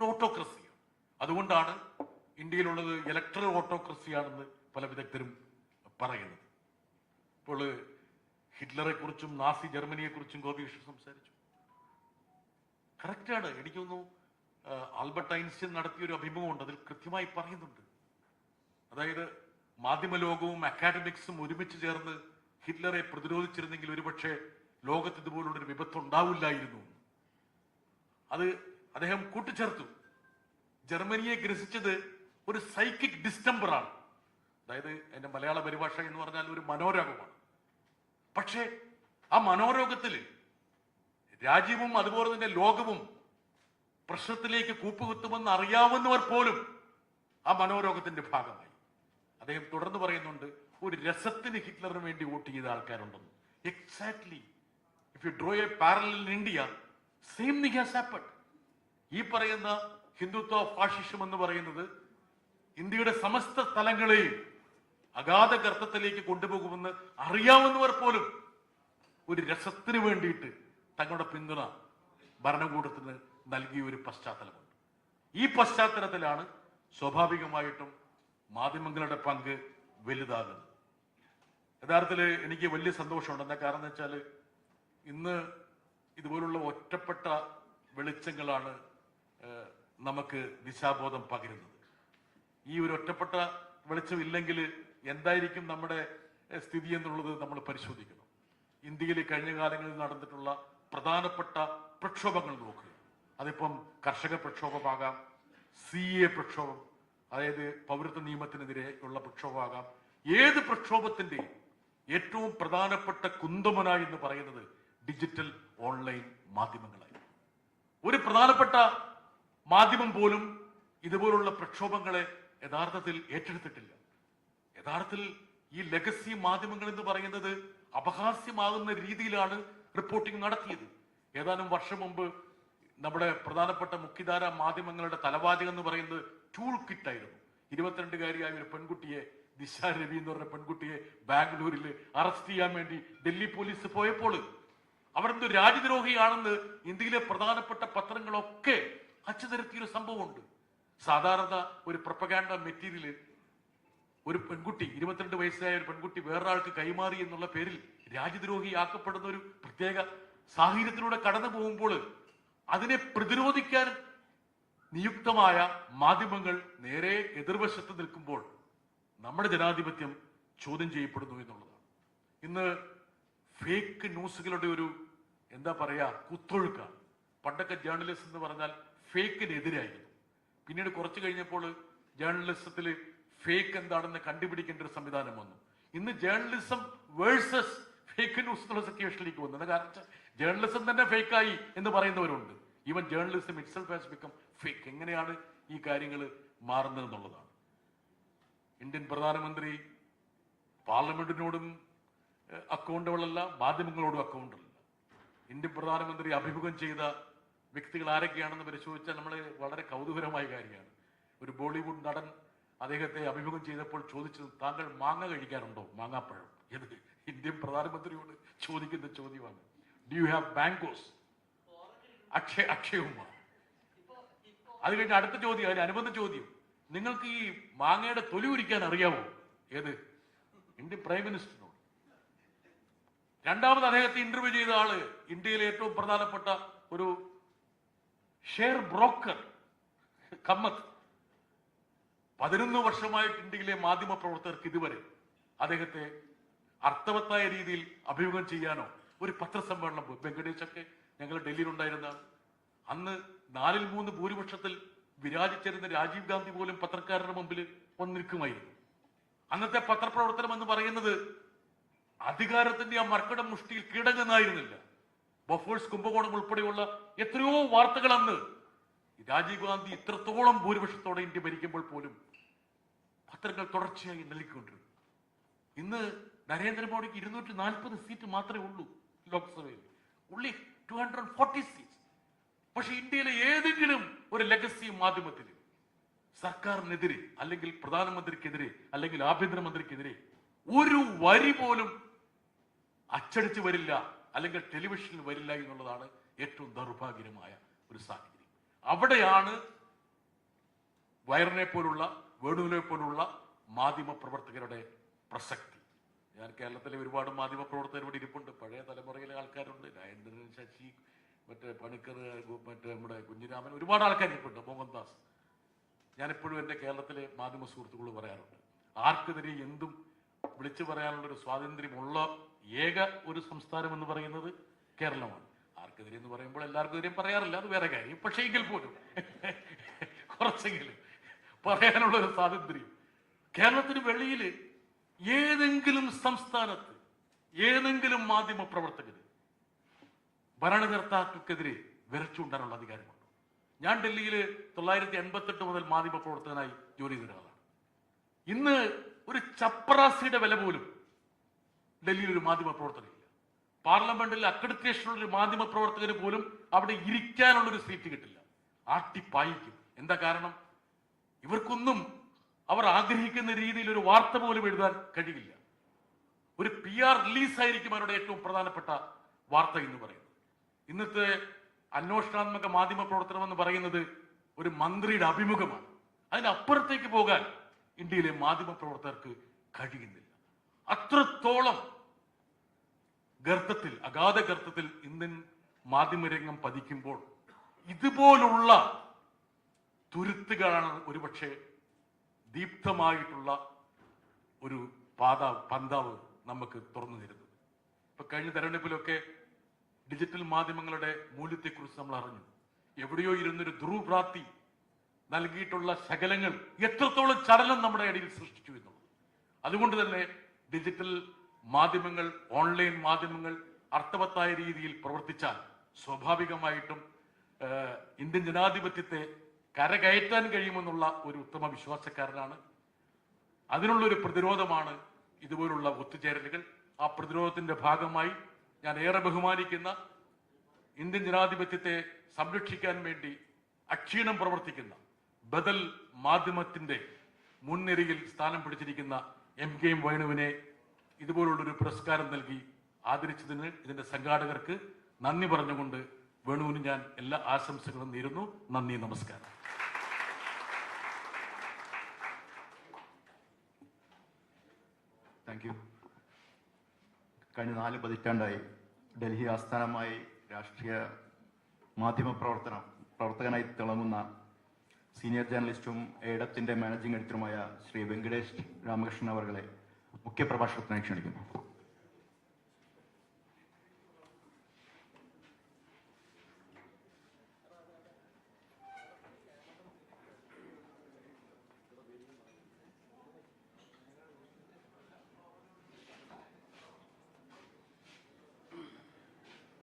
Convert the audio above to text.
ഒരു ഓട്ടോക്രസിയാണ് അതുകൊണ്ടാണ് ഇന്ത്യയിലുള്ളത് ഇലക്ട്രൽ ഓട്ടോക്രസിയാണെന്ന് പല വിദഗ്ധരും പറയുന്നത്. ഇപ്പോൾ ഹിറ്റ്ലറെ കുറിച്ചും നാസി ജർമ്മനിയെ കുറിച്ചും വിഷ്ണു സംസാരിച്ചു. കറക്റ്റാണ് എനിക്ക് തോന്നുന്നു ആൽബർട്ട് ഐൻസ്റ്റീൻ നടത്തിയ ഒരു അഭിമുഖമുണ്ട്. അതിൽ കൃത്യമായി പറയുന്നുണ്ട്. അതായത് മാധ്യമ ലോകവും അക്കാഡമിക്സും ഒരുമിച്ച് ചേർന്ന് ഹിറ്റ്ലറെ പ്രതിരോധിച്ചിരുന്നെങ്കിൽ ഒരുപക്ഷെ ലോകത്ത് ഇതുപോലുള്ളൊരു വിപത്ത് ഉണ്ടാവില്ലായിരുന്നു അത് അദ്ദേഹം കൂട്ടിച്ചേർത്തു. ജർമ്മനിയെ ഗ്രസിച്ചത് ഒരു സൈക്കിക് ഡിസ്റ്റംബറാണ് അതായത് എന്റെ മലയാള പരിഭാഷ എന്ന് പറഞ്ഞാൽ ഒരു മനോരോഗമാണ്. പക്ഷേ ആ മനോരോഗത്തിൽ രാജ്യവും അതുപോലെ തന്നെ ലോകവും പ്രശ്നത്തിലേക്ക് കൂപ്പുകുത്തുമെന്ന് അറിയാവുന്നവർ പോലും ആ മനോരോഗത്തിന്റെ ഭാഗമായി. അദ്ദേഹം തുടർന്ന് പറയുന്നുണ്ട് ഒരു രസത്തിന് ഹിറ്റ്ലറിന് വേണ്ടി വോട്ട് ചെയ്ത ആൾക്കാരുണ്ടെന്ന്. Exactly if you draw a parallel in India same thing has happened ഈ പറയുന്ന ഹിന്ദുത്വ ഫാഷിസം എന്ന് പറയുന്നത് ഇന്ത്യയുടെ സമസ്ത സ്ഥലങ്ങളെയും അഗാധ ഗർത്തത്തിലേക്ക് കൊണ്ടുപോകുമെന്ന് അറിയാവുന്നവർ പോലും ഒരു രസത്തിന് വേണ്ടിയിട്ട് തങ്ങളുടെ പിന്തുണ ഭരണകൂടത്തിന് നൽകിയ ഒരു പശ്ചാത്തലമുണ്ട്. ഈ പശ്ചാത്തലത്തിലാണ് സ്വാഭാവികമായിട്ടും മാധ്യമങ്ങളുടെ പങ്ക് വലുതാകുന്നത്. യഥാർത്ഥത്തിൽ എനിക്ക് വലിയ സന്തോഷമുണ്ട്. എന്താ കാരണം എന്ന് വെച്ചാൽ ഇന്ന് ഇതുപോലുള്ള ഒറ്റപ്പെട്ട വെളിച്ചങ്ങളാണ് നമുക്ക് ദിശാബോധം പകരുന്നത്. ഈ ഒരു ഒറ്റപ്പെട്ട വെളിച്ചം ഇല്ലെങ്കിൽ എന്തായിരിക്കും നമ്മുടെ സ്ഥിതി എന്നുള്ളത് നമ്മൾ പരിശോധിക്കണം. ഇന്ത്യയിൽ കഴിഞ്ഞ കാലങ്ങളിൽ നടന്നിട്ടുള്ള പ്രധാനപ്പെട്ട പ്രക്ഷോഭങ്ങൾ നോക്കുക. അതിപ്പം കർഷക പ്രക്ഷോഭമാകാം സി എ പ്രക്ഷോഭം അതായത് പൗരത്വ നിയമത്തിനെതിരെ ഉള്ള പ്രക്ഷോഭമാകാം. ഏത് പ്രക്ഷോഭത്തിന്റെയും ഏറ്റവും പ്രധാനപ്പെട്ട കുന്തമന എന്ന് പറയുന്നത് ഡിജിറ്റൽ ഓൺലൈൻ മാധ്യമങ്ങളായിരുന്നു ഒരു പ്രധാനപ്പെട്ട മാധ്യമം പോലും ഇതുപോലുള്ള പ്രക്ഷോഭങ്ങളെ യഥാർത്ഥത്തിൽ ഏറ്റെടുത്തിട്ടില്ല. യഥാർത്ഥത്തിൽ ഈ ലെഗസി മാധ്യമങ്ങൾ എന്ന് പറയുന്നത് അപഹാസ്യമാകുന്ന രീതിയിലാണ് റിപ്പോർട്ടിംഗ് നടത്തിയത്. ഏതാനും വർഷം മുമ്പ് നമ്മുടെ പ്രധാനപ്പെട്ട മുഖ്യധാര മാധ്യമങ്ങളുടെ തലവാചകം എന്ന് പറയുന്നത് ടൂൾ കിറ്റ് ആയിരുന്നു. ഇരുപത്തിരണ്ടുകാരിയായ ഒരു പെൺകുട്ടിയെ ദിശ രവി എന്ന് പറഞ്ഞ പെൺകുട്ടിയെ ബാംഗ്ലൂരിൽ അറസ്റ്റ് ചെയ്യാൻ വേണ്ടി ഡൽഹി പോലീസ് പോയപ്പോൾ അവരെന്തോ രാജ്യദ്രോഹിയാണെന്ന് ഇന്ത്യയിലെ പ്രധാനപ്പെട്ട പത്രങ്ങളൊക്കെ അച്ചുതരത്തിയൊരു സംഭവമുണ്ട്. സാധാരണ ഒരു പ്രപ്പകാൻഡ മെറ്റീരിയൽ ഒരു പെൺകുട്ടി ഇരുപത്തിരണ്ട് വയസ്സായ ഒരു പെൺകുട്ടി വേറൊരാൾക്ക് കൈമാറി എന്നുള്ള പേരിൽ രാജ്യദ്രോഹി ആക്കപ്പെടുന്ന ഒരു പ്രത്യേക സാഹചര്യത്തിലൂടെ കടന്നു പോകുമ്പോൾ അതിനെ പ്രതിരോധിക്കാൻ നിയുക്തമായ മാധ്യമങ്ങൾ നേരെ എതിർവശത്ത് നിൽക്കുമ്പോൾ നമ്മുടെ ജനാധിപത്യം ചോദ്യം ചെയ്യപ്പെടുന്നു എന്നുള്ളതാണ്. ഇന്ന് ഫേക്ക് ന്യൂസുകളുടെ ഒരു എന്താ പറയാ കുത്തൊഴുക്കാണ് പണ്ടൊക്കെ ജേർണലിസ്റ്റ് എന്ന് പറഞ്ഞാൽ ഫേക്കിനെതിരായിരുന്നു. പിന്നീട് കുറച്ചു കഴിഞ്ഞപ്പോൾ ജേർണലിസത്തിൽ ഫേക്ക് എന്താണെന്ന് കണ്ടുപിടിക്കേണ്ട ഒരു സംവിധാനം വന്നു. ഇന്ന് ജേർണലിസം വേഴ്സസ് ഫേക്ക് ന്യൂസ് എന്നുള്ള സിറ്റുവേഷനിലേക്ക് വന്നു. കാരണം ജേർണലിസം തന്നെ ഫേക്കായി എന്ന് പറയുന്നവരുണ്ട്. Even journalism itself has become fake എങ്ങനെയാണ് ഈ കാര്യങ്ങൾ മാറുന്നതെന്നുള്ളതാണ് ഇന്ത്യൻ പ്രധാനമന്ത്രി പാർലമെന്റിനോടും അക്കൗണ്ടുകളല്ല മാധ്യമങ്ങളോടും അക്കൗണ്ടല്ല ഇന്ത്യൻ പ്രധാനമന്ത്രി അഭിമുഖം ചെയ്ത വ്യക്തികൾ ആരൊക്കെയാണെന്ന് പരിശോധിച്ചാൽ നമ്മൾ വളരെ കൗതുകരമായ കാര്യമാണ്. ഒരു ബോളിവുഡ് നടൻ അദ്ദേഹത്തെ അഭിമുഖം ചെയ്തപ്പോൾ ചോദിച്ചത് താങ്കൾ മാങ്ങ കഴിക്കാറുണ്ടോ? മാങ്ങാപ്പഴം. ഇത് ഇന്ത്യൻ പ്രധാനമന്ത്രിയോട് ചോദിക്കുന്ന ചോദ്യമാണ്. Do you have mangoes Akshay Akshay Kumar അത് കഴിഞ്ഞ് അടുത്ത ചോദ്യം അതിന് അനുബന്ധ ചോദ്യം. നിങ്ങൾക്ക് ഈ മാങ്ങയുടെ തൊലി ഉരിക്കാൻ അറിയാവോ? ഏത്? ഇന്ത്യൻ പ്രൈം മിനിസ്റ്ററിനോട്. രണ്ടാമത് അദ്ദേഹത്തെ ഇന്റർവ്യൂ ചെയ്ത ആൾ ഇന്ത്യയിലെ ഏറ്റവും പ്രധാനപ്പെട്ട ഒരു ഷെയർ ബ്രോക്കർ കമ്മത്ത്. പതിനൊന്ന് വർഷമായിട്ട് ഇന്ത്യയിലെ മാധ്യമ പ്രവർത്തകർക്ക് ഇതുവരെ അദ്ദേഹത്തെ അർത്ഥവത്തായ രീതിയിൽ അഭിമുഖം ചെയ്യാനോ ഒരു പത്രസമ്മേളനം പോയി. വെങ്കടേഷൊക്കെ ഞങ്ങൾ ഡൽഹിയിലുണ്ടായിരുന്ന അന്ന് നാലിൽ മൂന്ന് ഭൂരിപക്ഷത്തിൽ വിരാജിച്ചിരുന്ന രാജീവ് ഗാന്ധി പോലും പത്രക്കാരുടെ മുമ്പിൽ വന്നിരിക്കുമായിരുന്നു. അന്നത്തെ പത്രപ്രവർത്തനം എന്ന് പറയുന്നത് അധികാരത്തിന്റെ ആ മർക്കട മുഷ്ടിയിൽ കീഴടങ്ങുന്നായിരുന്നില്ല ബഫേഴ്സ് കുംഭകോണം ഉൾപ്പെടെയുള്ള എത്രയോ വാർത്തകൾ അന്ന് രാജീവ് ഗാന്ധി ഇത്രത്തോളം ഭൂരിപക്ഷത്തോടെ ഇന്ത്യ ഭരിക്കുമ്പോൾ പോലും പത്രങ്ങൾ തുടർച്ചയായി നൽകിക്കൊണ്ടിരുന്നു. ഇന്ന് നരേന്ദ്രമോദിക്ക് ഇരുന്നൂറ്റി നാൽപ്പത് സീറ്റ് മാത്രമേ ഉള്ളൂ ലോക്സഭയിൽ. Only two hundred forty seat പക്ഷെ ഇന്ത്യയിലെ ഏതെങ്കിലും ഒരു ലെഗസി മാധ്യമത്തിൽ സർക്കാരിനെതിരെ അല്ലെങ്കിൽ പ്രധാനമന്ത്രിക്കെതിരെ അല്ലെങ്കിൽ ആഭ്യന്തരമന്ത്രിക്കെതിരെ ഒരു വരി പോലും അച്ചടിച്ചു വരില്ല അല്ലെങ്കിൽ ടെലിവിഷനിൽ വരില്ല എന്നുള്ളതാണ് ഏറ്റവും ദൗർഭാഗ്യകരമായ ഒരു സാഹചര്യം. അവിടെയാണ് വയറിനെ പോലുള്ള വേണുവിനെ പോലുള്ള മാധ്യമ പ്രവർത്തകരുടെ പ്രസക്തി. ഞാൻ കേരളത്തിലെ ഒരുപാട് മാധ്യമ പ്രവർത്തകർ ഇവിടെ ഇരിപ്പുണ്ട്. പഴയ തലമുറയിലെ ആൾക്കാരുണ്ട്. രാജേന്ദ്രൻ ശശി മറ്റേ പണിക്കർ മറ്റേ നമ്മുടെ കുഞ്ഞിരാമൻ ഒരുപാട് ആൾക്കാർ ഇരിപ്പുണ്ട്. മോഹൻദാസ്. ഞാനെപ്പോഴും എന്റെ കേരളത്തിലെ മാധ്യമ സുഹൃത്തുക്കൾ പറയാറുണ്ട്. ആർക്കെതിരെ എന്തും വിളിച്ചു പറയാനുള്ള ഒരു സ്വാതന്ത്ര്യമുള്ള ഏക ഒരു സംസ്ഥാനം എന്ന് പറയുന്നത് കേരളമാണ്. ആർക്കെതിരെ എന്ന് പറയുമ്പോൾ എല്ലാവർക്കും എതിരെ പറയാറില്ല അത് വേറെ കാര്യം. പക്ഷേ എങ്കിൽ പോലും കുറച്ചെങ്കിലും പറയാനുള്ള ഒരു സ്വാതന്ത്ര്യം. കേരളത്തിന് വെളിയിൽ ഏതെങ്കിലും സംസ്ഥാനത്ത് ഏതെങ്കിലും മാധ്യമ പ്രവർത്തകര് ഭരണകർത്താക്കൾക്കെതിരെ വിരച്ചുണ്ടാനുള്ള അധികാരമുണ്ട്. ഞാൻ ഡൽഹിയിൽ തൊള്ളായിരത്തി എൺപത്തെട്ട് മുതൽ മാധ്യമ പ്രവർത്തകനായി ജോലി ചെയ്ത ഒരാളാണ്. ഇന്ന് ഒരു ചപ്പറാസിയുടെ വില പോലും ഡൽഹിയിൽ ഒരു മാധ്യമ പ്രവർത്തകനില്ല. പാർലമെന്റിൽ അക്രഡിറ്റേഷനുള്ള ഒരു മാധ്യമ പ്രവർത്തകന് പോലും അവിടെ ഇരിക്കാനുള്ള ഒരു സീറ്റ് കിട്ടില്ല. ആട്ടിപ്പായിക്കും എന്താ കാരണം? ഇവർക്കൊന്നും അവർ ആഗ്രഹിക്കുന്ന രീതിയിൽ ഒരു വാർത്ത പോലും എഴുതാൻ കഴിയില്ല ഒരു പി ആർ റിലീസ് ആയിരിക്കും അവരുടെ ഏറ്റവും പ്രധാനപ്പെട്ട വാർത്ത എന്ന് പറയുന്നത്. ഇന്നത്തെ അന്വേഷണാത്മക മാധ്യമ പ്രവർത്തനം എന്ന് പറയുന്നത് ഒരു മന്ത്രിയുടെ അഭിമുഖമാണ്. അതിനപ്പുറത്തേക്ക് പോകാൻ ഇന്ത്യയിലെ മാധ്യമ പ്രവർത്തകർക്ക് കഴിയുന്നില്ല. അത്രത്തോളം ഗർത്തത്തിൽ അഗാധ ഗർത്തത്തിൽ ഇന്ത്യൻ മാധ്യമരംഗം പതിക്കുമ്പോൾ ഇതുപോലുള്ള തുരുത്തുകളാണ് ഒരുപക്ഷെ ദീപ്തമായിട്ടുള്ള ഒരു പാത പന്താവ് നമുക്ക് തുറന്നു തരുന്നത്. ഇപ്പൊ കഴിഞ്ഞ തെരഞ്ഞെടുപ്പിലൊക്കെ ഡിജിറ്റൽ മാധ്യമങ്ങളുടെ മൂല്യത്തെക്കുറിച്ച് നമ്മൾ അറിഞ്ഞു എവിടെയോ ഇരുന്നൊരു ധ്രുവഭ്രാത്തി നൽകിയിട്ടുള്ള ശകലങ്ങൾ എത്രത്തോളം ചലനം നമ്മുടെ ഇടയിൽ സൃഷ്ടിച്ചു എന്നുള്ളത്. അതുകൊണ്ട് തന്നെ ഡിജിറ്റൽ മാധ്യമങ്ങൾ ഓൺലൈൻ മാധ്യമങ്ങൾ അർത്ഥവത്തായ രീതിയിൽ പ്രവർത്തിച്ചാൽ സ്വാഭാവികമായിട്ടും ഇന്ത്യൻ ജനാധിപത്യത്തെ കരകയറ്റാൻ കഴിയുമെന്നുള്ള ഒരു ഉത്തമ വിശ്വാസക്കാരനാണ്. അതിനുള്ളൊരു പ്രതിരോധമാണ് ഇതുപോലുള്ള ഒത്തുചേരലുകൾ. ആ പ്രതിരോധത്തിന്റെ ഭാഗമായി ഞാൻ ഏറെ ബഹുമാനിക്കുന്ന ഇന്ത്യൻ ജനാധിപത്യത്തെ സംരക്ഷിക്കാൻ വേണ്ടി അക്ഷീണം പ്രവർത്തിക്കുന്ന ബദൽ മാധ്യമത്തിന്റെ മുൻനിരയിൽ സ്ഥാനം പിടിച്ചിരിക്കുന്ന എം കെ എം വേണുവിനെ ഇതുപോലുള്ളൊരു പുരസ്കാരം നൽകി ആദരിച്ചതിന് ഇതിന്റെ സംഘാടകർക്ക് നന്ദി പറഞ്ഞുകൊണ്ട് വേണുവിന് ഞാൻ എല്ലാ ആശംസകളും നേരുന്നു. നന്ദി നമസ്കാരം. താങ്ക് യു കഴിഞ്ഞ നാല് പതിറ്റാണ്ടായി ഡൽഹി ആസ്ഥാനമായി രാഷ്ട്രീയ മാധ്യമ പ്രവർത്തനം പ്രവർത്തകനായി തിളങ്ങുന്ന സീനിയർ ജേർണലിസ്റ്റും ഏഡത്തിന്റെ മാനേജിംഗ് എഡിറ്ററുമായ ശ്രീ വെങ്കടേഷ് രാമകൃഷ്ണൻ അവർകളെ മുഖ്യപ്രഭാഷണത്തിനായി ക്ഷണിക്കുന്നു.